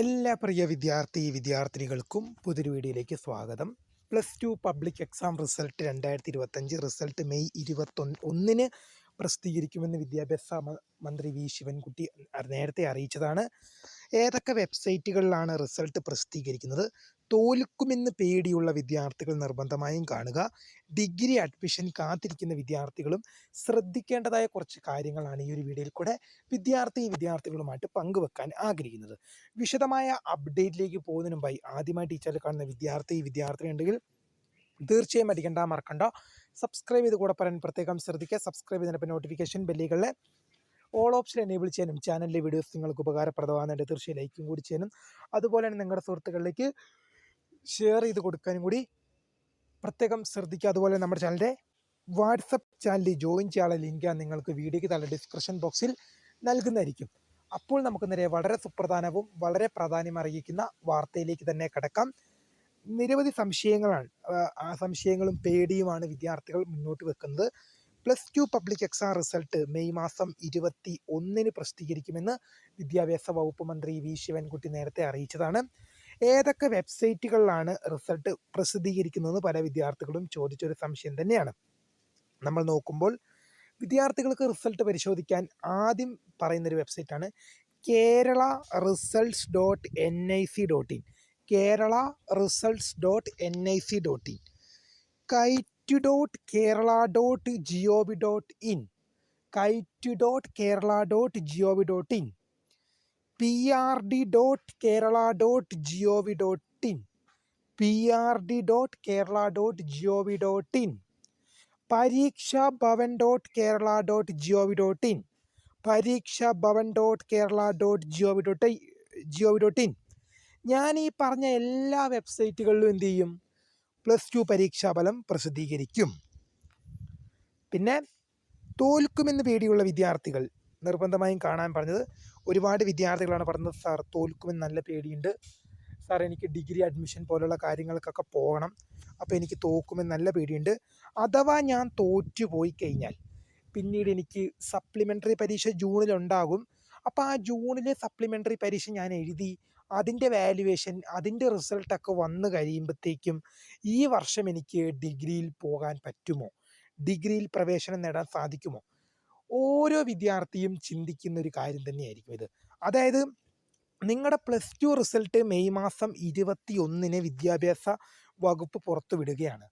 എല്ലാ പ്രിയ വിദ്യാർത്ഥി വിദ്യാർത്ഥിനികൾക്കും പുതിയൊരു വീഡിയോയിലേക്ക് സ്വാഗതം. Plus two public exam result രണ്ടായിരത്തി ഇരുപത്തഞ്ച് റിസൾട്ട് മെയ് ഇരുപത്തൊന്ന് ഒന്നിന് പ്രസിദ്ധീകരിക്കുമെന്ന് വിദ്യാഭ്യാസ മന്ത്രി വി. ശിവൻകുട്ടി നേരത്തെ അറിയിച്ചതാണ്. ഏതൊക്കെ വെബ്സൈറ്റുകളിലാണ് റിസൾട്ട് പ്രസിദ്ധീകരിക്കുന്നത്? തോൽക്കുമെന്ന് പേടിയുള്ള വിദ്യാർത്ഥികൾ നിർബന്ധമായും കാണുക. ഡിഗ്രി അഡ്മിഷൻ കാത്തിരിക്കുന്ന വിദ്യാർത്ഥികളും ശ്രദ്ധിക്കേണ്ടതായ കുറച്ച് കാര്യങ്ങളാണ് ഈ ഒരു വീഡിയോയിൽ കൂടെ വിദ്യാർത്ഥി വിദ്യാർത്ഥികളുമായിട്ട് പങ്കുവെക്കാൻ ആഗ്രഹിക്കുന്നത്. വിശദമായ അപ്ഡേറ്റിലേക്ക് പോകുന്നതിന് മുമ്പായി ആദ്യമായി ടീച്ചറിൽ കാണുന്ന വിദ്യാർത്ഥി വിദ്യാർത്ഥി ഉണ്ടെങ്കിൽ തീർച്ചയായും അടിക്കണ്ട മറക്കണ്ട. സബ്സ്ക്രൈബ് ചെയ്ത് കൂടെ പറയാൻ പ്രത്യേകം ശ്രദ്ധിക്കുക. സബ്സ്ക്രൈബ് ചെയ്തതിനൊപ്പം നോട്ടിഫിക്കേഷൻ ബെല്ലുകളിലെ ഓൾ ഓപ്ഷൻ എനേബിൾ ചെയ്യാനും ചാനലിലെ വീഡിയോസ് നിങ്ങൾക്ക് ഉപകാരപ്രദമാകുന്നുണ്ട്. തീർച്ചയായും ലൈക്കും കൂടി ചെയ്യാനും. അതുപോലെ തന്നെ നിങ്ങളുടെ സുഹൃത്തുക്കളിലേക്ക് ഷെയർ ചെയ്ത് കൊടുക്കാനും കൂടി പ്രത്യേകം ശ്രദ്ധിക്കുക. അതുപോലെ നമ്മുടെ ചാനലിന്റെ വാട്സപ്പ് ചാനലിൽ ജോയിൻ ചെയ്യാനുള്ള ലിങ്ക് നിങ്ങൾക്ക് വീഡിയോയ്ക്ക് താഴെ ഡിസ്ക്രിപ്ഷൻ ബോക്സിൽ നൽകുന്നതായിരിക്കും. അപ്പോൾ നമുക്ക് നേരെ വളരെ സുപ്രധാനവും വളരെ പ്രാധാന്യം അറിയിക്കുന്ന വാർത്തയിലേക്ക് തന്നെ കിടക്കാം. നിരവധി സംശയങ്ങളാണ്. ആ, സംശയങ്ങളും പേടിയുമാണ് വിദ്യാർത്ഥികൾ മുന്നോട്ട് വെക്കുന്നത്. Plus two public exam result May മാസം ഇരുപത്തി ഒന്നിന് പ്രസിദ്ധീകരിക്കുമെന്ന് വിദ്യാഭ്യാസ വകുപ്പ് മന്ത്രി വി. ശിവൻകുട്ടി നേരത്തെ അറിയിച്ചതാണ്. ഏതൊക്കെ വെബ്സൈറ്റുകളിലാണ് റിസൾട്ട് പ്രസിദ്ധീകരിക്കുന്നതെന്ന് പല വിദ്യാർത്ഥികളും ചോദിച്ചൊരു സംശയം തന്നെയാണ്. നമ്മൾ നോക്കുമ്പോൾ വിദ്യാർത്ഥികൾക്ക് റിസൾട്ട് പരിശോധിക്കാൻ ആദ്യം പറയുന്നൊരു വെബ്സൈറ്റാണ് Kerala results dot N I C dot in. Kerala results dot N I C dot in kite dot Kerala dot G V dot in kite dot Kerala dot G V dot in P R D dot Kerala dot G V dot in P R D dot Kerala dot G V dot in Pareeksha Bhavan dot Kerala dot G V dot in Pareeksha Bhavan dot Kerala dot G V dot G V dot in ഞാൻ ഈ പറഞ്ഞ എല്ലാ വെബ്സൈറ്റുകളിലും എന്ത് ചെയ്യും? Plus two പരീക്ഷാഫലം പ്രസിദ്ധീകരിക്കും. പിന്നെ തോൽക്കുമെന്ന് പേടിയുള്ള വിദ്യാർത്ഥികൾ നിർബന്ധമായും കാണാൻ പറഞ്ഞത് ഒരുപാട് വിദ്യാർത്ഥികളാണ് പറഞ്ഞത് സാർ തോൽക്കുമെന്ന് നല്ല പേടിയുണ്ട്. സാർ എനിക്ക് ഡിഗ്രി അഡ്മിഷൻ പോലുള്ള കാര്യങ്ങൾക്കൊക്കെ പോകണം. അപ്പോൾ എനിക്ക് തോക്കുമെന്ന് നല്ല പേടിയുണ്ട്. അഥവാ ഞാൻ തോറ്റു പോയി കഴിഞ്ഞാൽ പിന്നീട് എനിക്ക് സപ്ലിമെന്ററി പരീക്ഷ ജൂണിലുണ്ടാകും. അപ്പോൾ ആ ജൂണിലെ സപ്ലിമെന്ററി പരീക്ഷ ഞാൻ എഴുതി അതിന്റെ വാല്യുവേഷൻ അതിന്റെ റിസൾട്ടൊക്കെ വന്നു കഴിയുമ്പോഴത്തേക്കും ഈ വർഷം എനിക്ക് ഡിഗ്രിയിൽ പോകാൻ പറ്റുമോ? ഡിഗ്രിയിൽ പ്രവേശനം നേടാൻ സാധിക്കുമോ? ഓരോ വിദ്യാർത്ഥിയും ചിന്തിക്കുന്ന ഒരു കാര്യം തന്നെയായിരിക്കും ഇത്. അതായത് നിങ്ങളുടെ പ്ലസ് ടു റിസൾട്ട് മെയ് മാസം ഇരുപത്തി ഒന്നിന് വിദ്യാഭ്യാസ വകുപ്പ് പുറത്തു വിടുകയാണ്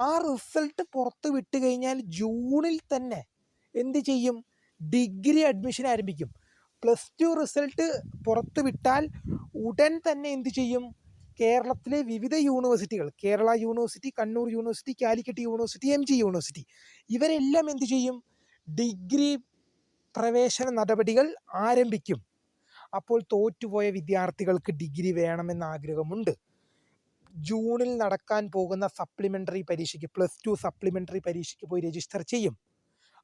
ആ റിസൾട്ട് പുറത്തു വിട്ട് കഴിഞ്ഞാൽ ജൂണിൽ തന്നെ എന്ത് ചെയ്യും? ഡിഗ്രി അഡ്മിഷൻ ആരംഭിക്കും. പ്ലസ് ടു റിസൾട്ട് പുറത്തു വിട്ടാൽ ഉടൻ തന്നെ എന്ത് ചെയ്യും? കേരളത്തിലെ വിവിധ യൂണിവേഴ്സിറ്റികൾ Kerala university Kannur university Calicut university M G university ഇവരെല്ലാം എന്ത് ചെയ്യും? ഡിഗ്രി പ്രവേശന നടപടികൾ ആരംഭിക്കും. അപ്പോൾ തോറ്റുപോയ വിദ്യാർത്ഥികൾക്ക് ഡിഗ്രി വേണമെന്ന ആഗ്രഹമുണ്ട്. ജൂണിൽ നടക്കാൻ പോകുന്ന സപ്ലിമെന്ററി പരീക്ഷയ്ക്ക് പ്ലസ് ടു സപ്ലിമെന്ററി പരീക്ഷയ്ക്ക് പോയി രജിസ്റ്റർ ചെയ്യും.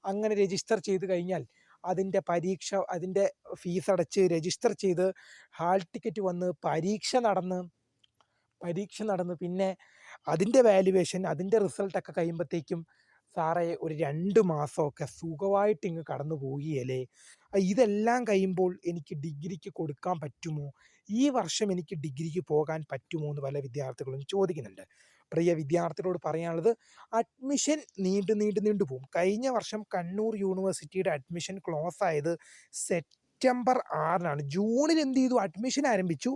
അങ്ങനെ രജിസ്റ്റർ ചെയ്ത് കഴിഞ്ഞാൽ അതിന്റെ പരീക്ഷ അതിന്റെ ഫീസ് അടച്ച് രജിസ്റ്റർ ചെയ്ത് ഹാൾ ടിക്കറ്റ് വന്ന് പരീക്ഷ നടന്ന് പരീക്ഷ നടന്ന് പിന്നെ അതിന്റെ വാല്യുവേഷൻ അതിന്റെ റിസൾട്ടൊക്കെ കഴിയുമ്പോഴത്തേക്കും സാറേ ഒരു രണ്ട് മാസമൊക്കെ സുഖമായിട്ട് ഇങ്ങ് കടന്നു പോവുകയല്ലേ? ഇതെല്ലാം കഴിയുമ്പോൾ എനിക്ക് ഡിഗ്രിക്ക് കൊടുക്കാൻ പറ്റുമോ? ഈ വർഷം എനിക്ക് ഡിഗ്രിക്ക് പോകാൻ പറ്റുമോ എന്ന് പല വിദ്യാർത്ഥികളും ചോദിക്കുന്നുണ്ട്. പ്രിയ വിദ്യാർത്ഥികളോട് പറയാനുള്ളത് അഡ്മിഷൻ നീണ്ടു നീണ്ടു നീണ്ടു പോകും കഴിഞ്ഞ വർഷം കണ്ണൂർ യൂണിവേഴ്സിറ്റിയുടെ അഡ്മിഷൻ ക്ലോസ് ആയത് സെപ്റ്റംബർ ആറിനാണ്. ജൂണിൽ എന്ത് ചെയ്തു? അഡ്മിഷൻ ആരംഭിച്ചു.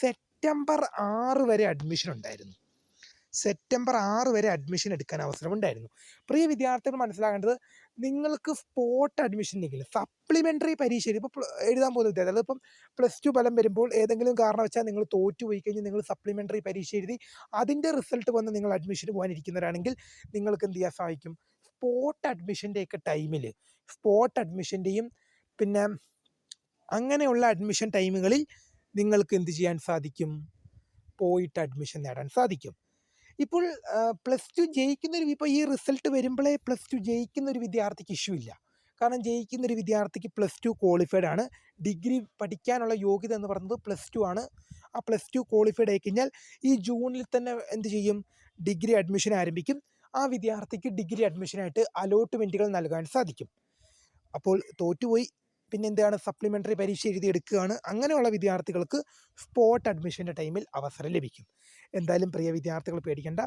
സെപ്റ്റംബർ ആറ് വരെ അഡ്മിഷൻ ഉണ്ടായിരുന്നു. സെപ്റ്റംബർ ആറ് വരെ അഡ്മിഷൻ എടുക്കാൻ അവസരമുണ്ടായിരുന്നു. പ്രിയ വിദ്യാർത്ഥികൾ മനസ്സിലാക്കേണ്ടത് നിങ്ങൾക്ക് സ്പോട്ട് അഡ്മിഷൻ ഇല്ലെങ്കിൽ സപ്ലിമെന്ററി പരീക്ഷ ഇപ്പോൾ എഴുതാൻ പോകുന്ന വിദ്യാർത്ഥികൾ അതിപ്പം പ്ലസ് ടു ഫലം വരുമ്പോൾ ഏതെങ്കിലും കാരണം വെച്ചാൽ നിങ്ങൾ തോറ്റു പോയി കഴിഞ്ഞ് നിങ്ങൾ സപ്ലിമെന്ററി പരീക്ഷ എഴുതി അതിന്റെ റിസൾട്ട് വന്ന് നിങ്ങൾ അഡ്മിഷന് പോകാനിരിക്കുന്നവരാണെങ്കിൽ നിങ്ങൾക്ക് എന്ത് ചെയ്യാൻ സഹായിക്കും സ്പോട്ട് അഡ്മിഷന്റെയൊക്കെ ടൈമിൽ സ്പോട്ട് അഡ്മിഷന്റെയും പിന്നെ അങ്ങനെയുള്ള അഡ്മിഷൻ ടൈമുകളിൽ നിങ്ങൾക്ക് എന്ത് ചെയ്യാൻ സാധിക്കും? പോയിട്ട് അഡ്മിഷൻ നേടാൻ സാധിക്കും. ഇപ്പോൾ പ്ലസ് ടു ജയിക്കുന്നൊരു ഇപ്പോൾ ഈ റിസൾട്ട് വരുമ്പോഴേ പ്ലസ് ടു ജയിക്കുന്ന ഒരു വിദ്യാർത്ഥിക്ക് ഇഷ്യൂ ഇല്ല. കാരണം ജയിക്കുന്ന ഒരു വിദ്യാർത്ഥിക്ക് പ്ലസ് ടു ക്വാളിഫൈഡ് ആണ്. ഡിഗ്രി പഠിക്കാനുള്ള യോഗ്യത എന്ന് പറയുന്നത് പ്ലസ് ടു ആണ്. ആ പ്ലസ് ടു ക്വാളിഫൈഡ് ആയി കഴിഞ്ഞാൽ ഈ ജൂണിൽ തന്നെ എന്ത് ചെയ്യും? ഡിഗ്രി അഡ്മിഷൻ ആരംഭിക്കും. ആ വിദ്യാർത്ഥിക്ക് ഡിഗ്രി അഡ്മിഷനായിട്ട് അലോട്ട്മെന്റുകൾ നൽകാൻ സാധിക്കും. അപ്പോൾ തോറ്റുപോയി പിന്നെ എന്താണ് സപ്ലിമെന്ററി പരീക്ഷ എഴുതി എടുക്കുകയാണ്. അങ്ങനെയുള്ള വിദ്യാർത്ഥികൾക്ക് സ്പോട്ട് അഡ്മിഷന്റെ ടൈമിൽ അവസരം ലഭിക്കും. എന്തായാലും പ്രിയ വിദ്യാർത്ഥികൾ പേടിക്കേണ്ട.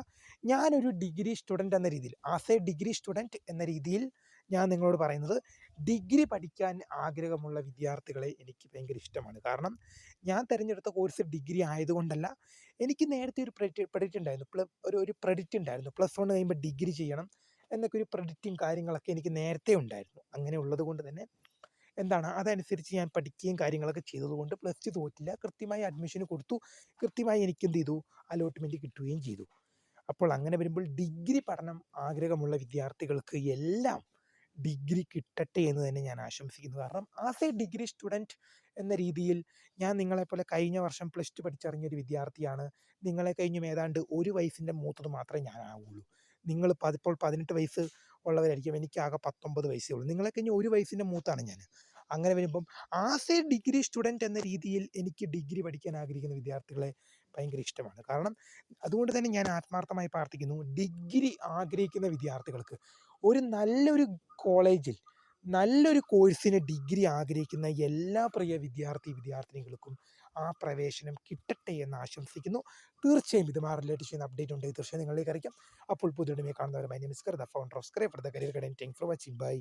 ഞാനൊരു ഡിഗ്രി സ്റ്റുഡന്റ് എന്ന രീതിയിൽ ആസ് എ ഡിഗ്രി സ്റ്റുഡന്റ് എന്ന രീതിയിൽ ഞാൻ നിങ്ങളോട് പറയുന്നത് ഡിഗ്രി പഠിക്കാൻ ആഗ്രഹമുള്ള വിദ്യാർത്ഥികളെ എനിക്ക് ഭയങ്കര ഇഷ്ടമാണ്. കാരണം ഞാൻ തിരഞ്ഞെടുത്ത കോഴ്സ് ഡിഗ്രി ആയതുകൊണ്ടല്ല എനിക്ക് നേരത്തെ ഒരു പ്രെഡിറ്റ് പ്രെഡിറ്റ് ഉണ്ടായിരുന്നു. ഒരു ഒരു പ്രെഡിറ്റ് ഉണ്ടായിരുന്നു. പ്ലസ് വൺ കഴിയുമ്പോൾ ഡിഗ്രി ചെയ്യണം എന്നൊക്കെ ഒരു പ്രെഡിറ്റും കാര്യങ്ങളൊക്കെ എനിക്ക് നേരത്തെ ഉണ്ടായിരുന്നു. അങ്ങനെ ഉള്ളത് കൊണ്ട് തന്നെ എന്താണ്? അതനുസരിച്ച് ഞാൻ പഠിക്കുകയും കാര്യങ്ങളൊക്കെ ചെയ്തതുകൊണ്ട് പ്ലസ് ടു തോറ്റില്ല. കൃത്യമായി അഡ്മിഷന് കൊടുത്തു. കൃത്യമായി എനിക്ക് എന്ത് ചെയ്തു? അലോട്ട്മെന്റ് കിട്ടുകയും ചെയ്തു. അപ്പോൾ അങ്ങനെ വരുമ്പോൾ ഡിഗ്രി പഠനം ആഗ്രഹമുള്ള വിദ്യാർത്ഥികൾക്ക് എല്ലാം ഡിഗ്രി കിട്ടട്ടെ എന്ന് തന്നെ ഞാൻ ആശംസിക്കുന്നു. കാരണം ആസ് എ ഡിഗ്രി സ്റ്റുഡന്റ് എന്ന രീതിയിൽ ഞാൻ നിങ്ങളെപ്പോലെ കഴിഞ്ഞ വർഷം പ്ലസ് ടു പഠിച്ചിറങ്ങിയൊരു വിദ്യാർത്ഥിയാണ്. നിങ്ങളെ കഴിഞ്ഞും ഏതാണ്ട് ഒരു വയസ്സിന്റെ മൂത്തത് മാത്രമേ ഞാനാവുള്ളൂ നിങ്ങൾ ഇപ്പോൾ പതിനെട്ട് വയസ്സ് ഉള്ളവരായിരിക്കും. എനിക്കാകെ പത്തൊമ്പത് വയസ്സേ ഉള്ളൂ. നിങ്ങളൊക്കെ ഇനി ഒരു വയസ്സിന്റെ മൂത്താണ് ഞാൻ. അങ്ങനെ വരുമ്പം ആസ് എ ഡിഗ്രി സ്റ്റുഡന്റ് എന്ന രീതിയിൽ എനിക്ക് ഡിഗ്രി പഠിക്കാൻ ആഗ്രഹിക്കുന്ന വിദ്യാർത്ഥികളെ ഭയങ്കര ഇഷ്ടമാണ്. കാരണം അതുകൊണ്ട് തന്നെ ഞാൻ ആത്മാർത്ഥമായി പ്രാർത്ഥിക്കുന്നു. ഡിഗ്രി ആഗ്രഹിക്കുന്ന വിദ്യാർത്ഥികൾക്ക് ഒരു നല്ലൊരു കോളേജിൽ നല്ലൊരു കോഴ്സിന് ഡിഗ്രി ആഗ്രഹിക്കുന്ന എല്ലാ പ്രിയ വിദ്യാർത്ഥി വിദ്യാർത്ഥിനികൾക്കും ആ പ്രവേശനം കിട്ടട്ടെ എന്ന് ആശംസിക്കുന്നു. തീർച്ചയായും ഇതുമായി റിലേറ്റ് ചെയ്യുന്ന അപ്ഡേറ്റ് ഉണ്ടെങ്കിൽ തീർച്ചയായും നിങ്ങളിലേക്ക് അറിയിക്കാം. അപ്പോൾ പുതിയ കാണുന്നവരെ my name is the founder of scribe for the career guidance thank for watching bye